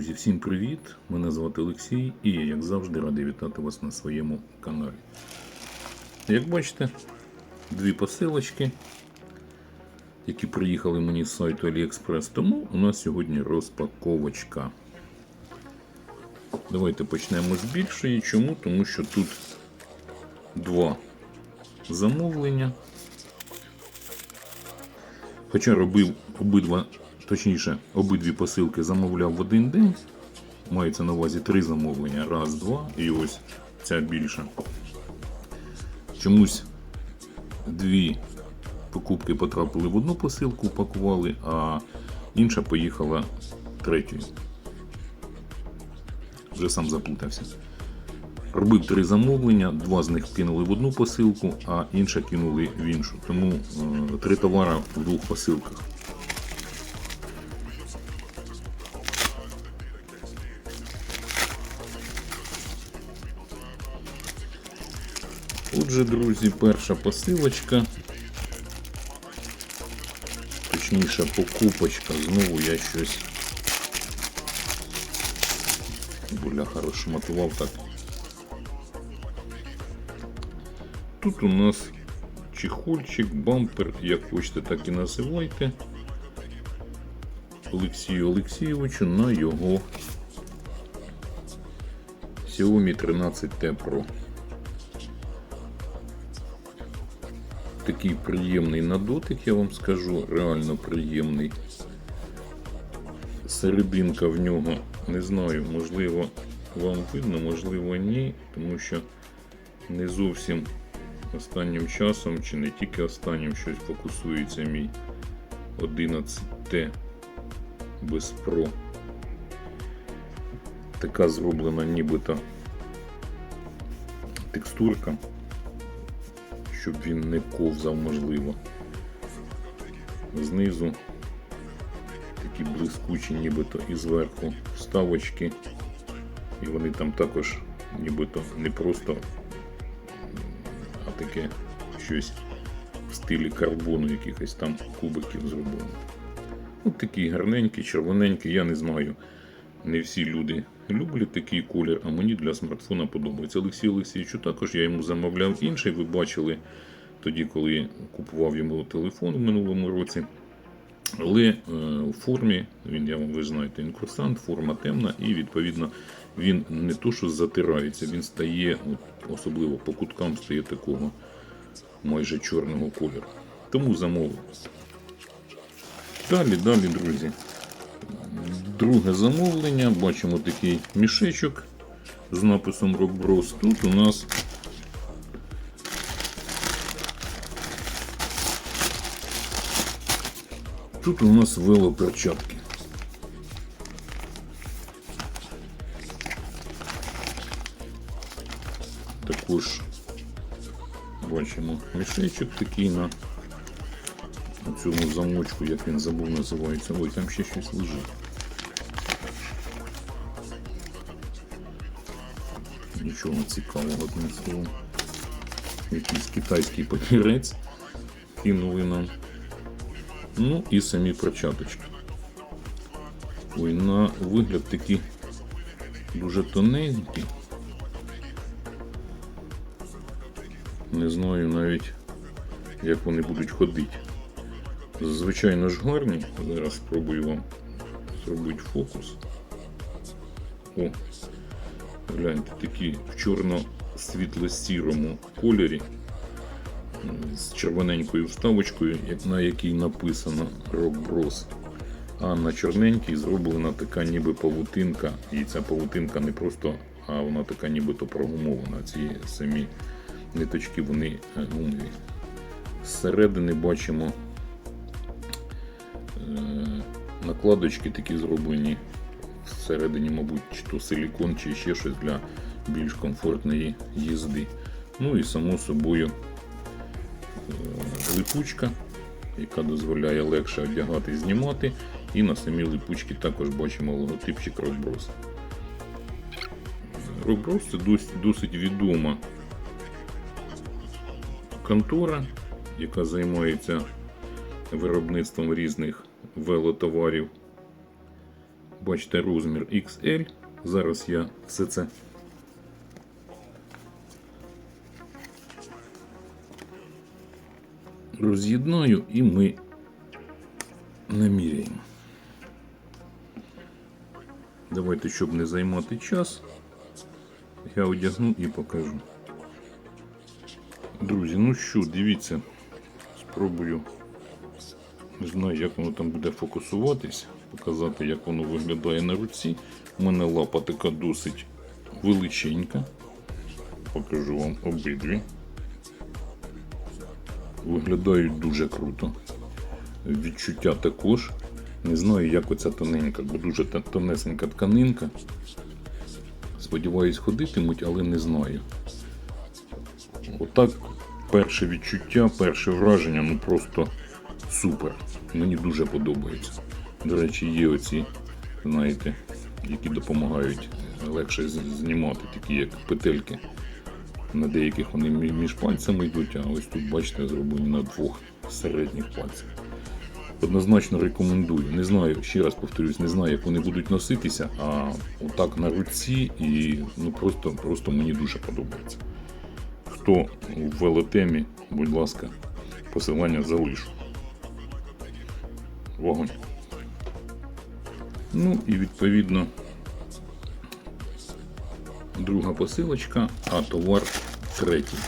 Друзі, всім привіт! Мене звати Олексій і я, як завжди, радий вітати вас на своєму каналі. Як бачите, дві посилочки, які приїхали мені з сайту AliExpress, тому у нас сьогодні розпаковочка. Давайте почнемо з більшої. Чому? Тому що тут два замовлення. Хоча робив обидва, точніше, обидві посилки замовляв в один день. Мається на увазі три замовлення. Раз, два, і ось ця більша. Чомусь дві покупки потрапили в одну посилку, упакували, а інша поїхала третьою. Вже сам заплутався. Робив три замовлення, два з них кинули в одну посилку, а інше кинули в іншу. Тому е, три товари в двох посилках. Отже, друзі, перша посилочка. Точніше, покупочка. Знову я щось бляха розшматував так. Тут у нас чехольчик, бампер, як хочете, так і називайте. Олексію Олексійовичу на його Xiaomi 13T Pro. Такий приємний на дотик, я вам скажу, реально приємний. Серединка в нього, не знаю, можливо, вам видно, можливо, ні, тому що не зовсім останнім часом, чи не тільки останнім щось фокусується мій 11T без Pro. Така зроблена нібито текстурка, щоб він не ковзав, можливо. Знизу такі блискучі, нібито і зверху вставочки. І вони там також нібито не просто а таке щось в стилі карбону, якихось там кубиків зроблено. Ось такий гарненький, червоненький, я не знаю. Не всі люди люблять такий колір, а мені для смартфона подобається. Олексій Олексійовичу також я йому замовляв інший. Ви бачили тоді, коли купував йому телефон у минулому році. Але е, у формі, він, я вам ви знаєте, інкурсант, форма темна, і відповідно він не то, що затирається, він стає, от, особливо по куткам стає такого майже чорного кольору. Тому замовив. Далі, далі, друзі. Друге замовлення. Бачимо такий мішечок з написом Rockbros. Тут у нас Тут у нас велоперчатки. Також бачимо мішечок такий на цьому замочку, як він забув називається. Ой, там ще щось лежить. Нічого цікавого одним словом. Якийсь китайський папірець кинули нам. Ну і самі перчаточки. Ой, на вигляд такі дуже тоненькі. Не знаю навіть, як вони будуть ходити. Звичайно ж гарні. Зараз спробую вам зробити фокус. О, гляньте, такі в чорно-світло-сірому кольорі з червоненькою вставочкою, на якій написано Rock. А на чорненькій зроблена така ніби павутинка. І ця павутинка не просто, а вона така нібито прогумована. Ці самі ниточки вони е, гумові. Зсередини бачимо накладочки такі зроблені. Всередині, мабуть, чи то силікон, чи ще щось для більш комфортної їзди. Ну і само собою липучка, яка дозволяє легше одягати знімати. І на самій липучці також бачимо логотипчик Rockbros. Rockbros це досить, досить відома контора, яка займається виробництвом різних велотоварів. Бачите, розмір XL. Зараз я все це роз'єднаю і ми наміряємо. Давайте, щоб не займати час, я одягну і покажу. Друзі, ну що, дивіться, спробую. Не знаю, як воно там буде фокусуватись, показати, як воно виглядає на руці. У мене лапа така досить величенька. Покажу вам обидві. Виглядають дуже круто. Відчуття також. Не знаю, як оця тоненька, бо дуже тонесенька тканинка. Сподіваюсь, ходитимуть, але не знаю. Отак, перше відчуття, перше враження, ну просто супер. Мені дуже подобається. До речі, є оці, знаєте, які допомагають легше знімати, такі як петельки. На деяких вони між пальцями йдуть, а ось тут, бачите, зроблені на двох середніх пальцях. Однозначно рекомендую. Не знаю, ще раз повторюсь, не знаю, як вони будуть носитися, а отак на руці і ну просто, просто мені дуже подобається. Хто в велотемі, будь ласка, посилання залишу. Вогонь. Ну і відповідно друга посилочка, а товар третій.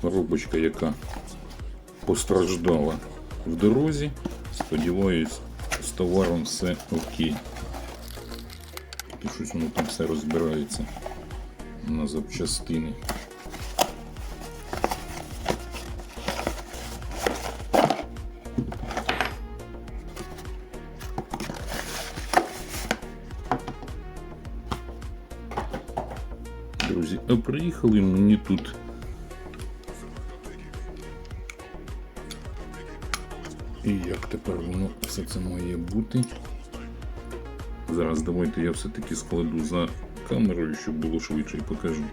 Коробочка, яка постраждала в дорозі. Сподіваюсь, з товаром все окей. Щось воно там все розбирається на запчастини. Друзі, а приїхали мені тут І як тепер воно все це має бути? Зараз давайте я все-таки складу за камерою, щоб було швидше і покажу.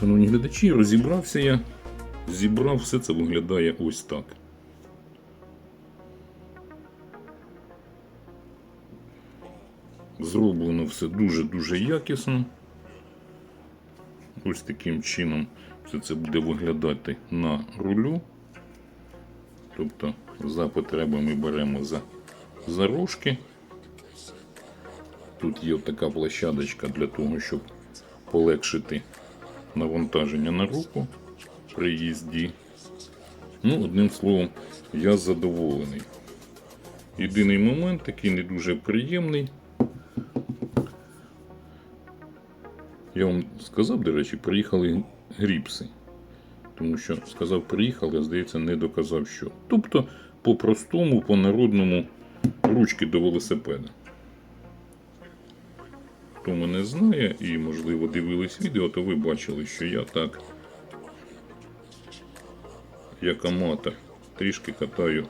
Шановні глядачі, розібрався я, зібрав, все це виглядає ось так. Зроблено все дуже-дуже якісно. Ось таким чином все це буде виглядати на рулю. Тобто за потреби ми беремо за, за рожки. Тут є така площадочка для того, щоб полегшити навантаження на руку при їзді. Ну, одним словом, я задоволений. Єдиний момент такий не дуже приємний. Я вам сказав, до речі, приїхали гріпси. Тому що сказав приїхали, а здається, не доказав що. Тобто, по-простому, по-народному ручки до велосипеда. Хто мене знає і, можливо, дивились відео, то ви бачили, що я так, як аматор, трішки катаю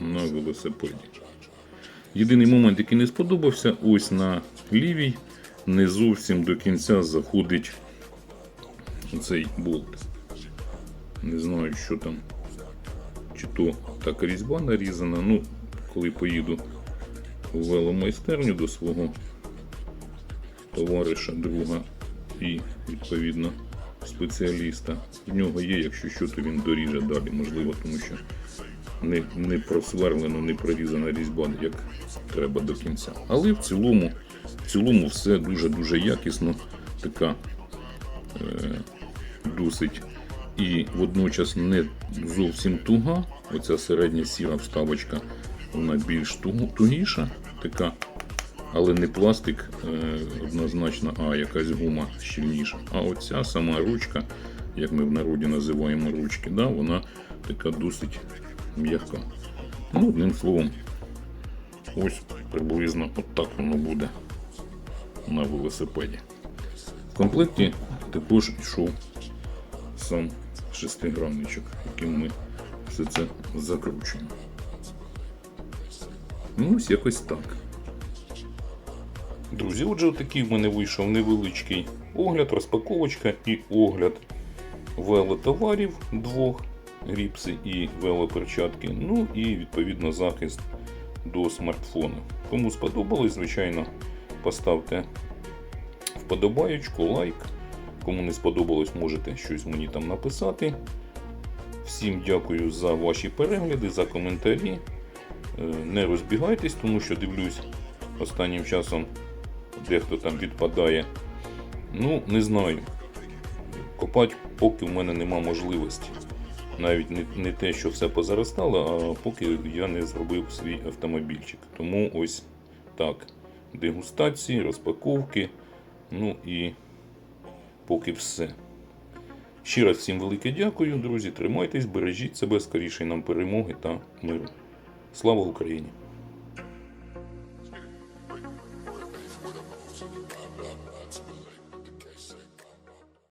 на велосипеді. Єдиний момент, який не сподобався, ось на лівій не зовсім до кінця заходить цей болт. Не знаю, що там. Чи то так різьба нарізана. Ну, коли поїду в веломайстерню до свого товариша, друга і, відповідно, спеціаліста. В нього є, якщо що, то він доріже далі, можливо, тому що не, не просверлена, не прорізана різьба, як треба до кінця. Але в цілому, цілому все дуже-дуже якісно, така е, досить і водночас не зовсім туга. Оця середня сіра вставочка, вона більш тугіша, така, але не пластик е, однозначно, а якась гума щільніша. А оця сама ручка, як ми в народі називаємо ручки, да, вона така досить м'яка. Ну, одним словом, ось приблизно отак воно буде на велосипеді. В комплекті також йшов сам шестигранничок, яким ми все це закручуємо. Ну, ось якось так. Друзі, отже, такий в мене вийшов невеличкий огляд, розпаковочка і огляд велотоварів двох. гріпси і велоперчатки. Ну і відповідно захист до смартфону. Кому сподобалось, звичайно, поставте вподобаєчку, лайк. Кому не сподобалось, можете щось мені там написати. Всім дякую за ваші перегляди, за коментарі. Е, Не розбігайтесь, тому що дивлюсь останнім часом дехто там відпадає. Ну, не знаю. Копати поки в мене нема можливості. Навіть не, не те, що все позаростало, а поки я не зробив свій автомобільчик. Тому ось так. Дегустації, розпаковки. Ну і поки все. Ще раз всім велике дякую, друзі. Тримайтесь, бережіть себе, скоріше нам перемоги та миру. Слава Україні!